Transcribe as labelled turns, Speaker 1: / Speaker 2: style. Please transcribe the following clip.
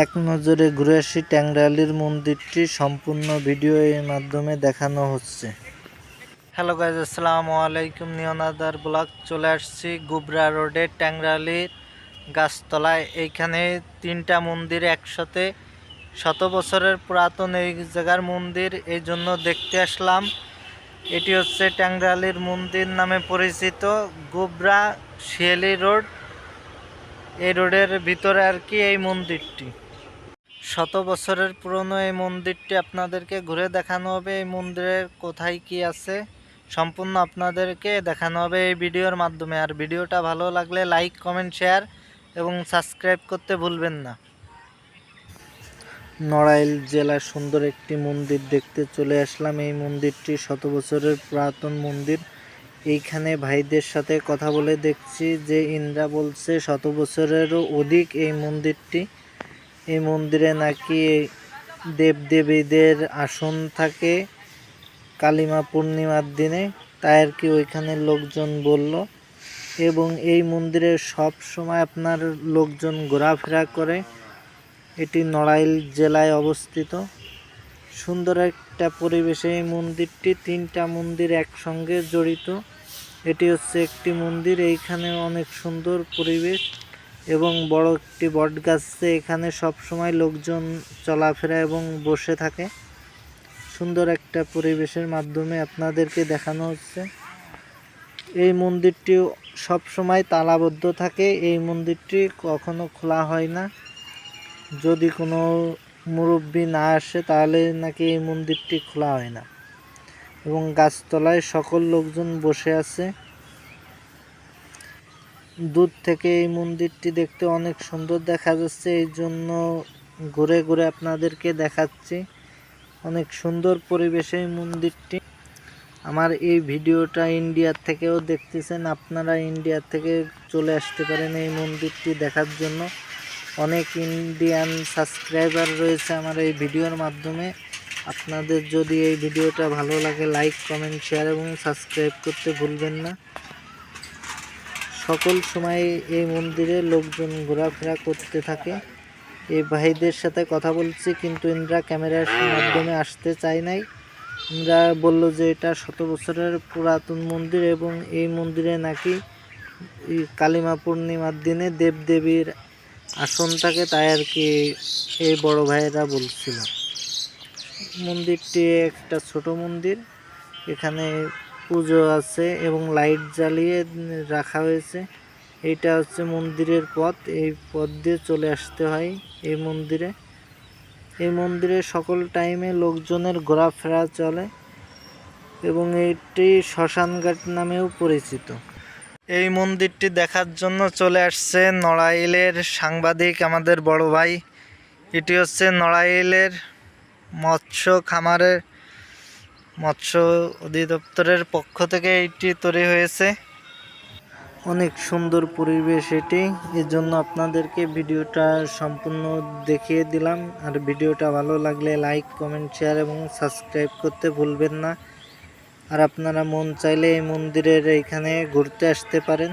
Speaker 1: এক নজরে ঘুরে আসি ট্যাংরালির মন্দিরটি সম্পূর্ণ ভিডিও এর মাধ্যমে দেখানো হচ্ছে। হ্যালো গাইজ আসসালামু আলাইকুম। নিয়নাদার ব্লগ চলে আসছি গুবরা রোডে ট্যাংরালির গাছতলায়। এইখানে তিনটা মন্দির একসাথে। শত বছরের পুরাতন এই জায়গার মন্দির, এই জন্য দেখতে আসলাম। এটি হচ্ছে ট্যাংরালির মন্দির নামে পরিচিত গুবরা শিয়ালি রোড। এই রোডের ভিতরে আর কি এই মন্দিরটি। শত বছরের পুরনো এই মন্দিরটি আপনাদেরকে ঘুরে দেখানো হবে। এই মন্দিরের কোথায় কি আছে সম্পূর্ণ আপনাদেরকে দেখানো হবে এই ভিডিওর মাধ্যমে। আর ভিডিওটা ভালো লাগলে লাইক, কমেন্ট, শেয়ার এবং সাবস্ক্রাইব করতে ভুলবেন না। নড়াইল জেলার সুন্দর একটি মন্দির দেখতে চলে আসলাম। এই মন্দিরটি শত বছরের পুরাতন মন্দির। এইখানে ভাইদের সাথে কথা বলে দেখছি যে ইন্দ্রা বলছে শত বছরেরও অধিক এই মন্দিরটি। এই মন্দিরে নাকি দেবদেবীদের আসন থাকে কালিমা পূর্ণিমার দিনে, তাই আর কি ওইখানে লোকজন বলল। এবং এই মন্দিরে সব সময় আপনার লোকজন ঘোরাফেরা করে। এটি নড়াইল জেলায় অবস্থিত। সুন্দর একটা পরিবেশে এই মন্দিরটি তিনটা মন্দির একসঙ্গে জড়িত। এটি হচ্ছে একটি মন্দির, এইখানে অনেক সুন্দর পরিবেশ। এবং বড় একটি বট গাছে এখানে সব সময় লোকজন চলাফেরা এবং বসে থাকে। সুন্দর একটা পরিবেশের মাধ্যমে আপনাদেরকে দেখানো হচ্ছে। এই মন্দিরটি সব সময় তালাবদ্ধ থাকে। এই মন্দিরটি কখনো খোলা হয় না। যদি কোনো মুরব্বী না আসে, তাহলে নাকি এই মন্দিরটি খোলা হয় না। এবং গাছতলায় সকল লোকজন বসে আছে। দূর থেকে এই মন্দিরটি দেখতে অনেক সুন্দর দেখা যাচ্ছে, এই জন্য ঘুরে ঘুরে আপনাদেরকে দেখাচ্ছি। অনেক সুন্দর পরিবেশে এই মন্দিরটি। আমার এই ভিডিওটা ইন্ডিয়ার থেকেও দেখতেছেন, আপনারা ইন্ডিয়ার থেকে চলে আসতে পারেন এই মন্দিরটি দেখার জন্য। অনেক ইন্ডিয়ান সাবস্ক্রাইবার রয়েছে আমার এই ভিডিওর মাধ্যমে। আপনাদের যদি এই ভিডিওটা ভালো লাগে, লাইক, কমেন্ট, শেয়ার এবং সাবস্ক্রাইব করতে ভুলবেন না। সকল সময় এই মন্দিরে লোকজন ঘোরাফেরা করতে থাকে। এই ভাইদের সাথে কথা বলছি, কিন্তু ইন্দ্রা ক্যামেরার মাধ্যমে আসতে চায় নাই। ইন্দ্রা বলল যে, এটা শত বছরের পুরাতন মন্দির এবং এই মন্দিরে নাকি কালিমা পূর্ণিমার দিনে দেবদেবীর আসন থাকে তাই আর কি এই বড় ভাইয়েরা বলছিল। মন্দিরটি একটা ছোট মন্দির। এখানে পুজো আছে এবং লাইট জ্বালিয়ে রাখা হয়েছে। এইটা হচ্ছে মন্দিরের পথ। এই পথ দিয়ে চলে আসতে হয় এই মন্দিরে। এই মন্দিরে সকল টাইমে লোকজনের ঘোরাফেরা চলে এবং এটি শ্মশানঘাট নামেও পরিচিত। এই মন্দিরটি দেখার জন্য চলে আসছে নড়াইলের সাংবাদিক আমাদের বড় ভাই। এটি হচ্ছে নড়াইলের মৎস্য খামারের মৎস্য অধিদপ্তরের পক্ষ থেকে এটি তৈরি হয়েছে। অনেক সুন্দর পরিবেশ এটি। এর জন্য আপনাদেরকে ভিডিওটা সম্পূর্ণ দেখিয়ে দিলাম। আর ভিডিওটা ভালো লাগলে লাইক, কমেন্ট, শেয়ার এবং সাবস্ক্রাইব করতে ভুলবেন না। আর আপনারা মন চাইলে এই মন্দিরের এইখানে ঘুরতে আসতে পারেন।